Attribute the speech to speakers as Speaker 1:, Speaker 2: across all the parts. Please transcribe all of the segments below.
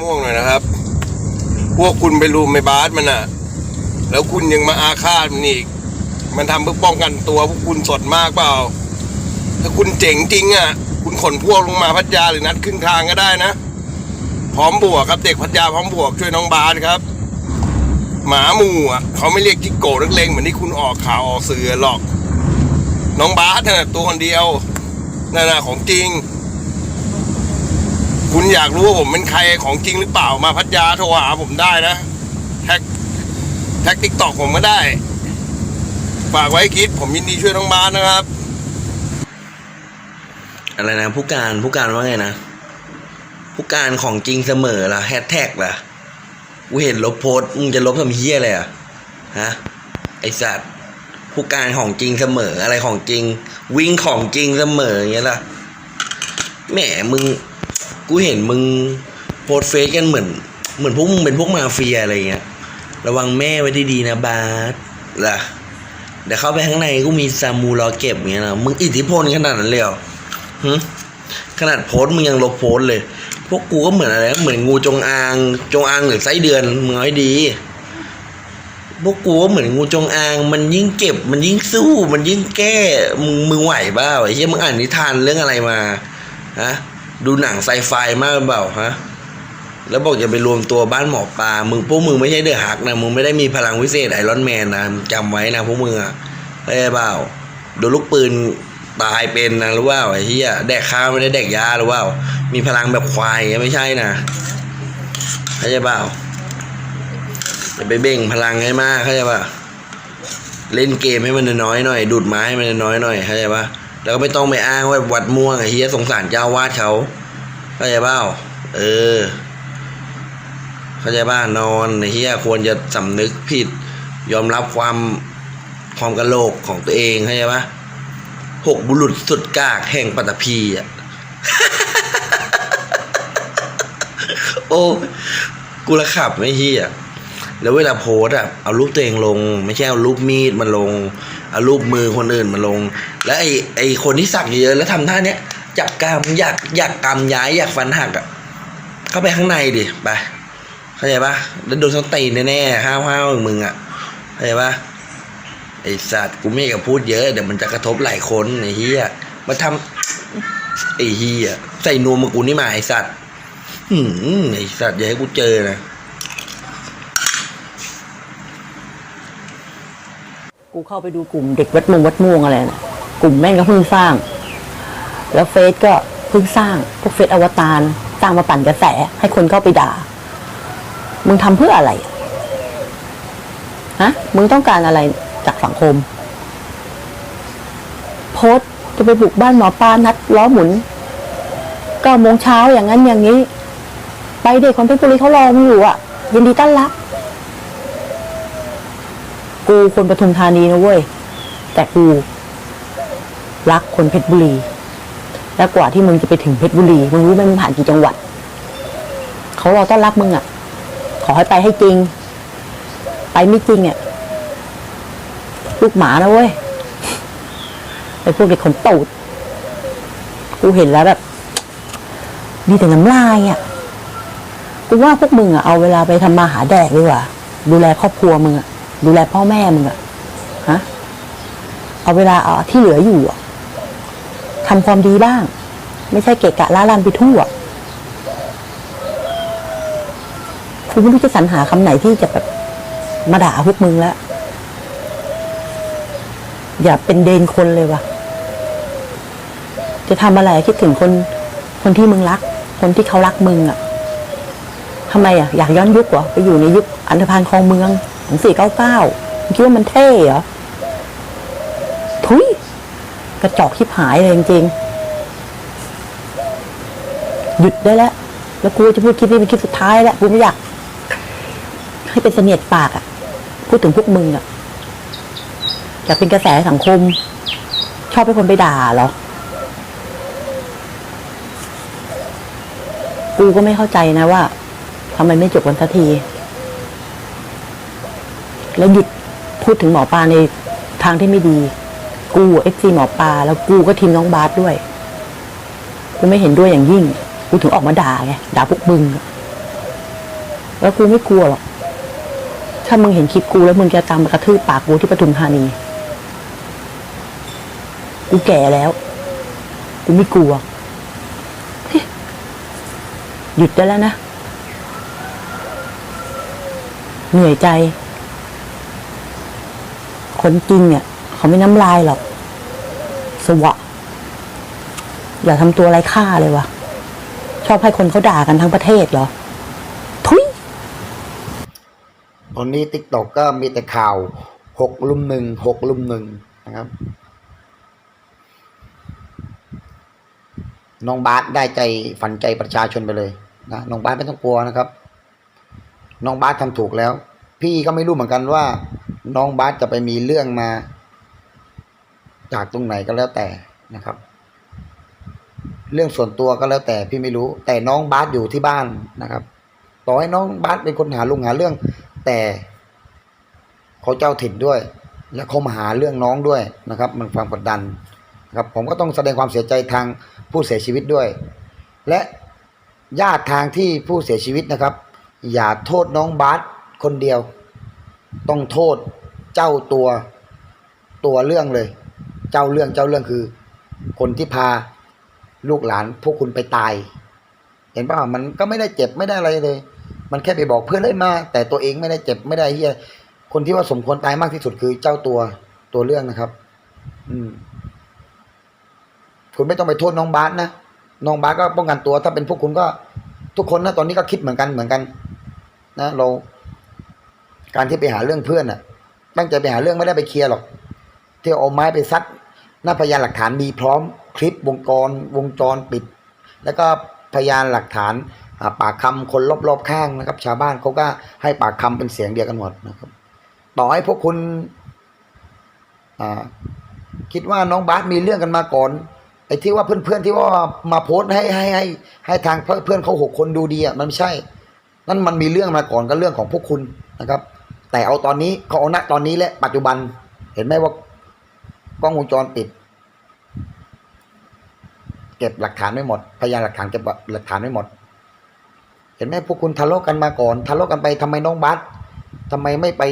Speaker 1: ม่วงหน่อยนะครับ พวกคุณไปรุมไม่บาสมันอะแล้วคุณยังมาอาฆาตมันอีก มันทำเพื่อป้องกันตัวพวกคุณสดมากเปล่า ถ้าคุณเจ๋งจริงอะคุณขนพวกลงมาพัทยาหรือนัดครึ่งทางก็ได้นะ พร้อมบวกครับเด็กพัทยาพร้อมบวกช่วยน้องบาสครับ หมาหมูอะเขาไม่เรียกจิกโก้นักเลงเหมือนที่คุณออกข่าวออกสื่อหรอก น้องบาสน่ะตัวคนเดียวนั่นน่ะของจริง คุณอยากรู้ว่าผมเป็นใครของจริงหรือเปล่ามาพัทยาโทรหาผมได้นะ แท็กแท็กติ๊กตอกผมก็ได้ ฝากไว้คิด ผมยินดีช่วยน้องบาสนะครับ
Speaker 2: อะไรนะผู้การผู้การว่าไงนะ ผู้การของจริงเสมอล่ะแฮชแท็กล่ะกูเห็นลบโพสมึงจะลบทำเฮียอะไรอะฮะไอสัตว์ผู้การของจริงเสมออะไรของจริง วิ่งของจริงเสมออย่างเงี้ยล่ะแหมมึง กูเห็นมึงโพสเฟซกันเหมือน เหมือนพวกมึงเป็นพวกมาเฟียอะไรเงี้ย ระวังแม่ไว้ดีๆนะบาสล่ะเดี๋ยวเข้าไปข้างในกูมีซามูรอเก็บเงี้ยนะมึงอิทธิพลขนาดนั้นเลยเหรอหขนาดโพสมึงยังลบโพสเลย พวกกูก็เหมือนอะไร เหมือนงูจงอาง จงอางหรือไส้เดือนมึงเอาให้ดี พวกกูก็เหมือนงูจงอาง มันยิ่งเก็บ มันยิ่งสู้ มันยิ่งแก้ มึงมึงไหวเปล่าไอ้เหี้ยมึงอ่านนิทานเรื่องอะไรมา ฮะ ดูหนังไซไฟมากหรือเปล่าฮะ แล้วบอกจะไปรวมตัวบ้านหมอปลา มึงพวกมึงไม่ใช่เดอะฮักนะ มึงไม่ได้มีพลังวิเศษไอรอนแมนนะจำไว้นะพวกมึงอะเข้าใจเปล่าโดนลูกปืนตายเป็นนะรู้ว่าไอ้เหี้ยแดกข้าวไม่ได้แดกยาหรือว่า มีพลังแบบควายไม่ใช่นะเข้าใจเปล่าอย่าไปเบ่งพลังให้มากเข้าใจป่ะเล่นเกมให้มันน้อยหน่อย ดูดไม้ให้มันน้อยหน่อยเข้าใจป่ะ แล้วก็ไม่ต้องไปอ้างว่าวัดม่วงไอ้เหี้ยสงสารเจ้าวาดเขาเข้าใจเปล่าเออเข้าใจป่ะนอนไอ้เหี้ยควรจะสำนึกผิด ยอมรับความความกระโลกของตัวเองเข้าใจปะหกบุรุษสุดกากแห่งปัตตภีอะโอ้กูละขับไม่เฮียแล้วเวลาโพสอะเอารูปตัวเองลง ไม่ใช่เอารูปมีดมาลง เอารูปมือคนอื่นมาลง แล้วไอ้ไอ้คนที่สักเยอะแล้วทำท่าเนี้ยจับกามอยากอยากกามย้ายอยากฟันหักอะเข้าไปข้างในดิไปเข้าใจปะแล้วโดนสตีนแน่ๆห้าวห้าวมึงอะเข้าใจปะไอสัตว์กูไม่อยากพูดเยอะเดี๋ยวมันจะกระทบหลายคนไอ้เฮียมาทำไอ้เฮียใส่นวมกูนี่มาไอสัตว์หืมไอสัตว์อย่าให้กูเจอนะ
Speaker 3: กูเข้าไปดูกลุ่มเด็กวัดมงวัดม่วงอะไรนะ กลุ่มแม่งก็เพิ่งสร้าง แล้วเฟซก็เพิ่งสร้างพวกเฟซอวตารสร้างมาปั่นกระแส ให้คนเข้าไปด่า มึงทำเพื่ออะไรฮะมึงต้องการอะไรจากสังคม โพสจะไปบุกบ้านหมอปลานัดล้อหมุนก้าโมงเช้าอย่างนั้นอย่างนี้ ไปเด็กคนเพชรบุรีเขารอมึงอยู่อะ ยินดีต้อนรับ กูคนปทุมธานีนะเว้ย แต่กู รักคนเพชรบุรี แล้วกว่าที่มึงจะไปถึงเพชรบุรีมึงรู้ไหมมึงผ่านกี่จังหวัดเขารอต้อนรับมึงอะ ขอให้ไปให้จริง ไปไม่จริงเนี่ยลูกหมานะเว้ยไอ้พวกเด็กขนตูดกูเห็นแล้วแบบมีแต่น้ำลายอะกูว่าพวกมึงอะเอาเวลาไปทำมาหาแดกดีกว่า ดูแลครอบครัวมึงอะดูแลพ่อแม่มึงอะฮะเอาเวลาเอาที่เหลืออยู่อะ ทำความดีบ้าง ไม่ใช่เกะกะล้าลานไปทั่วกูไม่รู้จะสรรหาคำไหนที่จะแบบมาด่าพวกมึงแล้วอย่าเป็นเดนคนเลยวะจะทำอะไรคิดถึงคน คนที่มึงรัก คนที่เขารักมึงอะทำไมอะอยากย้อนยุคเหรอไปอยู่ในยุคอันธพาลคลองเมืองของสี่เก้าเก้าคิดว่ามันเท่เหรอทุย กระจอกชิบหายเลยจริงๆหยุดได้แล้ว แล้วกูจะพูดคลิปนี้เป็นคลิปสุดท้ายแล้วกูไม่อยากให้เป็นเสนียดปากอะ่ะ พูดถึงพวกมึงอะ่ะอยากเป็นกระแสสังคม ชอบให้คนไปด่าเหรอ กูก็ไม่เข้าใจนะว่าทำไมไม่จบกันสักที แล้วหยุดพูดถึงหมอปลาในทางที่ไม่ดี กูเอ็กซีหมอปลาแล้วกูก็ทีมน้องบาสด้วย กูไม่เห็นด้วยอย่างยิ่ง กูถึงออกมาด่าไงด่าพวกมึง แล้วกูไม่กลัวหรอก ถ้ามึงเห็นคลิปกูแล้วมึงจะตามมากระทืบปากกูที่ปทุมธานี กูแก่แล้ว กูไม่กลัว หยุดได้แล้วนะ เหนื่อยใจ คนจริงเนี่ยเขาไม่น้ำลายหรอก สวะ อย่าทำตัวไร้ค่าเลยวะชอบให้คนเขาด่ากันทั้งประเทศเหรอ ทุย
Speaker 4: ตอนนี้ติ๊กตอกก็มีแต่ข่าวหกลุมหนึ่งหกลุมหนึ่งนะครับ น้องบาสได้ใจฝันใจประชาชนไปเลยนะน้องบาสไม่ต้องกลัวนะครับ น้องบาสทำถูกแล้ว พี่ก็ไม่รู้เหมือนกันว่า น้องบาสจะไปมีเรื่องมา จากตรงไหนก็แล้วแต่นะครับ เรื่องส่วนตัวก็แล้วแต่พี่ไม่รู้ แต่น้องบาสอยู่ที่บ้านนะครับ ต่อให้น้องบาสเป็นคนหาลุงหาเรื่อง แต่เขาเจ้าถิ่นด้วย และเขามาหาเรื่องน้องด้วยนะครับ มันความกดดันนะครับ ผมก็ต้องแสดงความเสียใจทางผู้เสียชีวิตด้วย และญาติทางที่ผู้เสียชีวิตนะครับ อย่าโทษน้องบาสคนเดียว ต้องโทษเจ้าตัวตัวเรื่องเลย เจ้าเรื่องเจ้าเรื่องคือ คนที่พาลูกหลานพวกคุณไปตาย เห็นป่ะมันก็ไม่ได้เจ็บไม่ได้อะไรเลย มันแค่ไปบอกเพื่อนเลยมา แต่ตัวเองไม่ได้เจ็บไม่ได้เฮียคนที่ว่าสมควรตายมากที่สุดคือเจ้าตัวตัวเรื่องนะครับ อืม คุณไม่ต้องไปโทษน้องบาสนะน้องบาสก็ป้องกันตัว ถ้าเป็นพวกคุณก็ ทุกคนนะตอนนี้ก็คิดเหมือนกันเหมือนกัน นะเรา การที่ไปหาเรื่องเพื่อนน่ะตั้งใจไปหาเรื่องไม่ได้ไปเคลียร์หรอก ที่เอาไม้ไปซัด หน้าพยานหลักฐานมีพร้อมคลิปวงกรวงจรปิด แล้วก็พยานหลักฐานปากคำคนรอบๆข้างนะครับ ชาวบ้านเขาก็ให้ปากคำเป็นเสียงเดียวกันหมดนะครับ ต่อให้พวกคุณคิดว่าน้องบาสมีเรื่องกันมาก่อนไอ้ที่ว่าเพื่อนๆที่ว่ามาโพสให้ให้ให้ให้ทางเพื่อนเขาหกคนดูดีอะมันไม่ใช่ นั่นมันมีเรื่องมาก่อนก็เรื่องของพวกคุณนะครับ แต่เอาตอนนี้เขาเอาณตอนนี้และปัจจุบันเห็นไหมว่า ล้องวงจรปิด เก็บหลักฐานไม่หมด พยานหลักฐานเก็บหลักฐานไม่หมด เห็นไหมพวกคุณทะเลาะกันมาก่อน ทะเลาะกันไปทำไมน้องบัสทำไมไม่ไป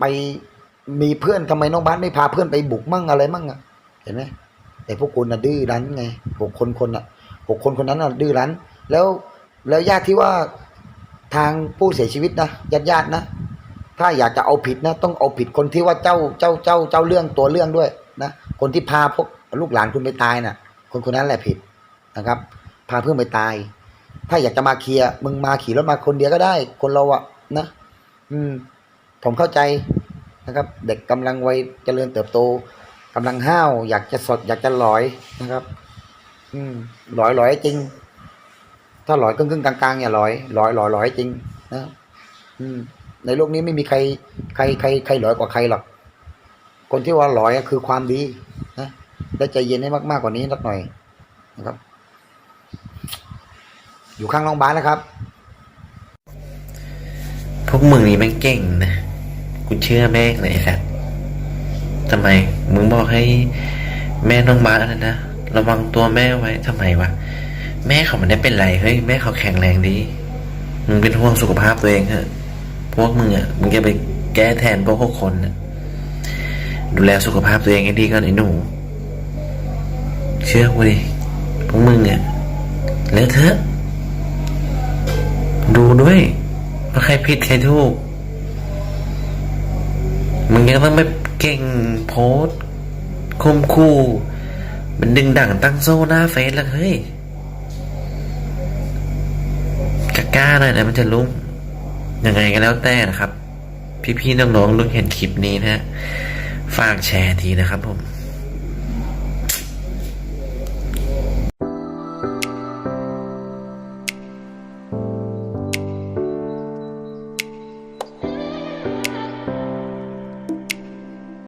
Speaker 4: ไปมีเพื่อนทำไมน้องบัสไม่พาเพื่อนไปบุกมั่งอะไรมั่งอะเห็นไหมแต่พวกคุณน่ะดื้อรั้นไงหกคนคนน่ะหกคนคนนั้นน่ะดื้อรั้น แล้วแล้วญาติที่ว่าทางผู้เสียชีวิตนะญาติญาตินะ ถ้าอยากจะเอาผิดนะ ต้องเอาผิดคนที่ว่าเจ้าเจ้าเจ้าเจ้าเรื่องตัวเรื่องด้วยนะคนที่พาพวกลูกหลานคุณไปตายน่ะ คนคนนั้นแหละผิดนะครับ พาเพื่อนไปตาย ถ้าอยากจะมาเคลียร์มึงมาขี่รถมาคนเดียวก็ได้ คนเราอะนะ อืม ผมเข้าใจนะครับ เด็กกำลังวัยเจริญเติบโตกำลังห้าว อยากจะสด อยากจะหลอยนะครับ อืมหลอยหลอยจริง ถ้าหลอยครึ่งครึ่งๆกลางๆอย่าหลอยหลอยหลอยหลอยจริงนะอืม ในโลกนี้ไม่มีใครใครใครใครหลอยกว่าใครหรอก คนที่ว่าหลอยคือความดีนะได้ใจเย็นให้มากๆกว่านี้สักหน่อยนะครับ อยู่ข้างน้องบ้านนะครับ
Speaker 5: พวกมึงนี่แม่งเก่งนะ กูเชื่อแม่งเลยไอ้สัสทำไม มึงบอกให้แม่น้องบาสนะนะระวังตัวแม่ไว้ทำไมวะแม่เขามันได้เป็นไรเฮ้ยแม่เขาแข็งแรงดี มึงเป็นห่วงสุขภาพตัวเองเถอะ พวกมึงอะมึงจะไปแก้แทนพวกหกคนนะดูแลสุขภาพตัวเองให้ดีก่อนไอ้หนู เชื่อกูดิพวกมึงอะแล้วเถอะดูด้วยว่าใครผิดใครถูกมึงยังต้องไปเก่งโพสคมคู่มันดึงดั่งตั้งโซ่หน้าเฟซแล้วเฮ้ยกล้าหน่อยนะมันจะลุ่ง ยังไงก็แล้วแต่นะครับ พี่ๆน้องๆดูเห็นคลิปนี้นะ ฝากแชร์ทีนะครับผม